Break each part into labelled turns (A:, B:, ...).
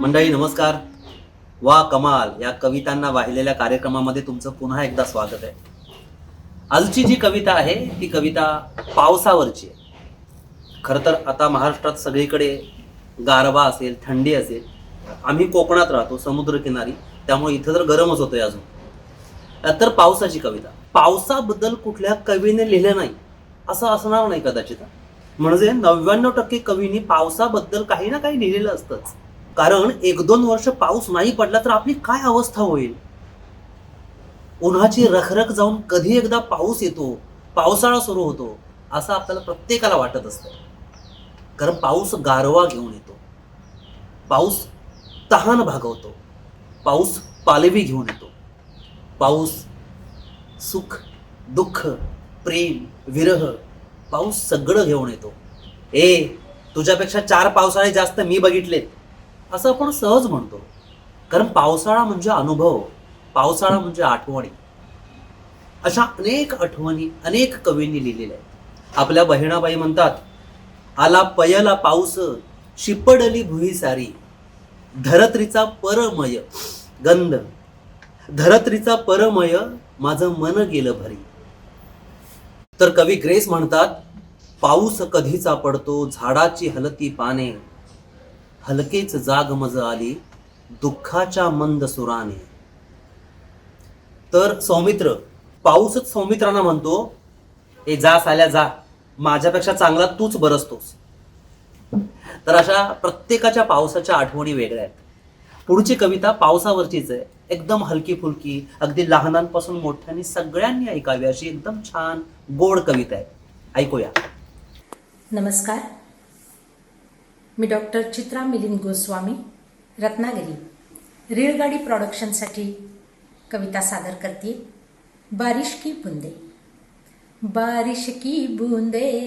A: मंडळी नमस्कार. वा कमाल. या कवितांना वाहिलेल्या कार्यक्रमामध्ये तुमचं पुन्हा एकदा स्वागत आहे. आजची जी कविता आहे ती कविता पावसावरची आहे. खरं तर आता महाराष्ट्रात सगळीकडे गारवा असेल थंडी असेल आम्ही कोकणात राहतो समुद्रकिनारी त्यामुळे इथं तर गरमच होतोय अजून. तर पावसाची कविता. पावसाबद्दल कुठल्या कवीने लिहिलं नाही असं असणार नाही कदाचित. म्हणजे नव्याण्णव टक्के कवींनी पावसाबद्दल काही ना काही लिहिलेलं असतंच. कारण एक दोन वर्ष पाऊस नाही पडला तर आपली काय अवस्था होईल? उन्हाची रखरख जाऊन कधी एकदा पाऊस येतो पावसाळा सुरू होतो असं आपल्याला प्रत्येकाला वाटत असतं. कारण पाऊस गारवा घेऊन येतो. पाऊस तहान भागवतो. पाऊस पालवी घेऊन येतो. पाऊस सुख दुःख प्रेम विरह पाऊस सगळं घेऊन येतो. ए तुझ्यापेक्षा चार पावसाळे जास्त मी बघितलेत. असं आपण सहज म्हणतो. कारण पावसाळा म्हणजे अनुभव पावसाळा म्हणजे आठवणी. अशा अनेक आठवणी अनेक कवींनी लिहिलेल्या आहेत. आपल्या बहिणाबाई म्हणतात आला पयला पाऊस शिपडली भुई सारी. धरत्रीचा परमय गंध. धरत्रीचा परमय माझं मन गेलं भरी. तर कवी ग्रेस म्हणतात पाऊस कधीचा पडतो झाडाची हलती पाने. हलकेच जाग मज आली दुःखाच्या मंद सुराने. तर सौमित्र पाऊसच सौमित्रांना म्हणतो ए जा साल्या जा. माझ्यापेक्षा चांगला तूच बरसतोस. तर अशा प्रत्येकाच्या पावसाच्या आठवणी वेगळ्या आहेत. पुढची कविता पावसावरचीच आहे. एकदम हलकी फुलकी अगदी लहानांपासून मोठ्यांनी सगळ्यांनी ऐकावी अशी एकदम छान गोड कविता आहे. ऐकूया.
B: नमस्कार. मी डॉक्टर चित्रा मिलिंद गोस्वामी रत्नागिरी. रेलगाडी प्रॉडक्शनसाठी कविता सादर करते. बारिश की बूंदे. बारिश की बूंदे.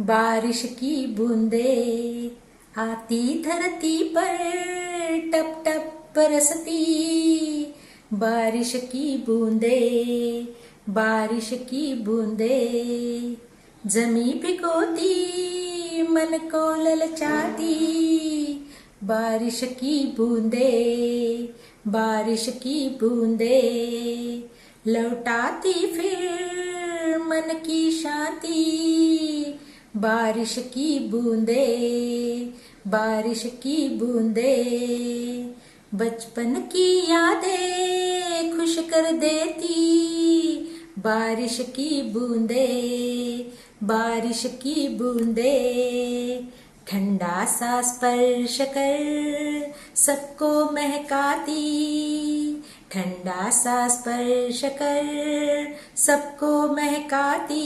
B: बारिश की बूंदे. आती धरती पर टप टप बरसती. बारिश की बूंदे. बारिश की बूंदे. जमी भिगोती मन को ललचाती बारिश की बूंदे, बारिश की बूंदे लौटाती फिर मन की शांति। बारिश की बूंदे, बारिश की बूंदे बचपन की यादें खुश कर देती। बारिश की बूंदे बारिश की बूंदे ठंडा सा स्पर्श कर सबको महकाती। ठंडा सा स्पर्श कर सबको महकाती।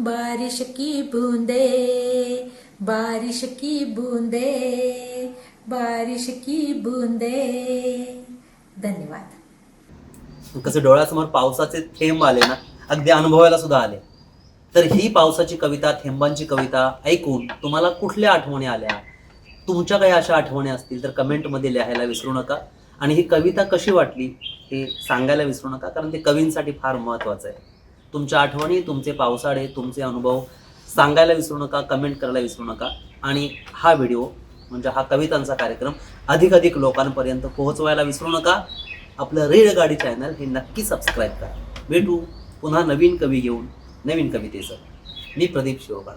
B: बारिश की बूंदे बारिश की बूंदे बारिश की बूंदे। धन्यवाद।
A: कसं डोळ्यासमोर पावसाचे थेंब आले ना अगदी अनुभवायला सुद्धा आले. तर ही पावसाची कविता थेंबांची कविता ऐकून तुम्हाला कुठल्या आठवणी आल्या? तुमच्या काही अशा आठवणी असतील तर कमेंटमध्ये लिहायला विसरू नका. आणि ही कविता कशी वाटली हे सांगायला विसरू नका कारण ते कवींसाठी फार महत्त्वाचं आहे. तुमच्या आठवणी तुमचे पावसाळे तुमचे अनुभव सांगायला विसरू नका कमेंट करायला विसरू नका. आणि हा व्हिडिओ म्हणजे हा कवितांचा कार्यक्रम अधिकाधिक लोकांपर्यंत पोहोचवायला विसरू नका. आपलं रेडगाडी चॅनल हे नक्की सबस्क्राईब करा. भेटू पुन्हा नवीन कवी घेऊन. नवीन कवितेचं मी प्रदीप शिवबाळ